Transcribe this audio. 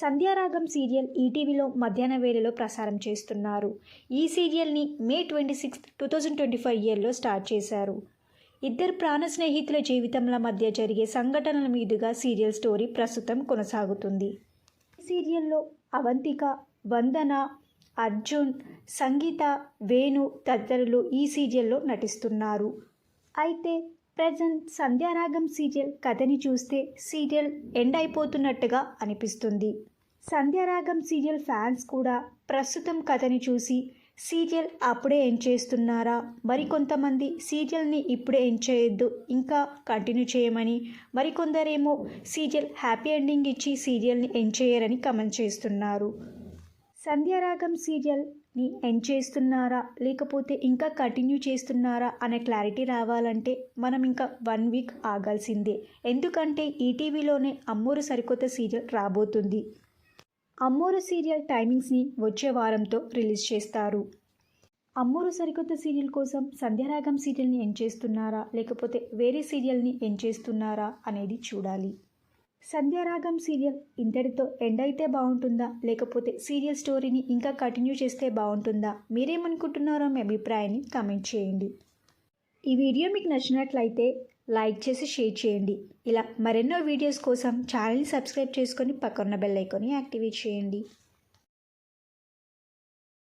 Sandhyaragam serial ఈటీవీలో మధ్యాహ్న వేళలో ప్రసారం చేస్తున్నారు. ఈ సీరియల్ని May twenty sixth two thousand twenty five ఇయర్లో స్టార్ట్ చేశారు. ఇద్దరు ప్రాణ స్నేహితుల జీవితంల మధ్య జరిగే సంఘటనల మీదుగా సీరియల్ స్టోరీ ప్రస్తుతం కొనసాగుతుంది. ఈ సీరియల్లో అవంతిక వందన అర్జున్ సంగీత వేణు తదితరులు ఈ సీరియల్లో నటిస్తున్నారు. అయితే ప్రజెంట్ సంధ్యారాగం సీరియల్ కథని చూస్తే సీరియల్ ఎండ్ అయిపోతున్నట్టుగా అనిపిస్తుంది. సంధ్యారాగం సీరియల్ ఫ్యాన్స్ కూడా ప్రస్తుతం కథని చూసి సీరియల్ అప్పుడే ఎండ్ చేస్తున్నారా? మరికొంతమంది సీరియల్ని ఇప్పుడే ఎండ్ చేయొద్దు ఇంకా కంటిన్యూ చేయమని మరికొందరేమో సీరియల్ హ్యాపీ ఎండింగ్ ఇచ్చి సీరియల్ని ఎండ్ చేయరని కమెంట్ చేస్తున్నారు. సంధ్యారాగం సీరియల్ని ఎండ్ చేస్తున్నారా? లేకపోతే ఇంకా కంటిన్యూ చేస్తున్నారా? అనే క్లారిటీ రావాలంటే మనం ఇంకా వన్ వీక్ ఆగాల్సిందే. ఎందుకంటే ఈటీవీలోనే అమ్మూరు సరికొత్త సీరియల్ రాబోతుంది. అమ్మూరు సీరియల్ టైమింగ్స్ని వచ్చే వారంతో రిలీజ్ చేస్తారు. అమ్మూరు సరికొత్త సీరియల్ కోసం సంధ్యారాగం సీరియల్ని ఎండ్ చేస్తున్నారా? లేకపోతే వేరే సీరియల్ని ఎండ్ చేస్తున్నారా? అనేది చూడాలి. సంధ్యారాగం సీరియల్ ఇంతటితో ఎండ్ అయితే బాగుంటుందా? లేకపోతే సీరియల్ స్టోరీని ఇంకా కంటిన్యూ చేస్తే బాగుంటుందా? మీరేమనుకుంటున్నారో మీ అభిప్రాయాన్ని కామెంట్ చేయండి. ఈ వీడియో మీకు నచ్చినట్లయితే లైక్ చేసి షేర్ చేయండి. ఇలా మరెన్నో వీడియోస్ కోసం ఛానల్ని సబ్స్క్రైబ్ చేసుకొని పక్కన్న బెల్ ఐకాన్ని యాక్టివేట్ చేయండి.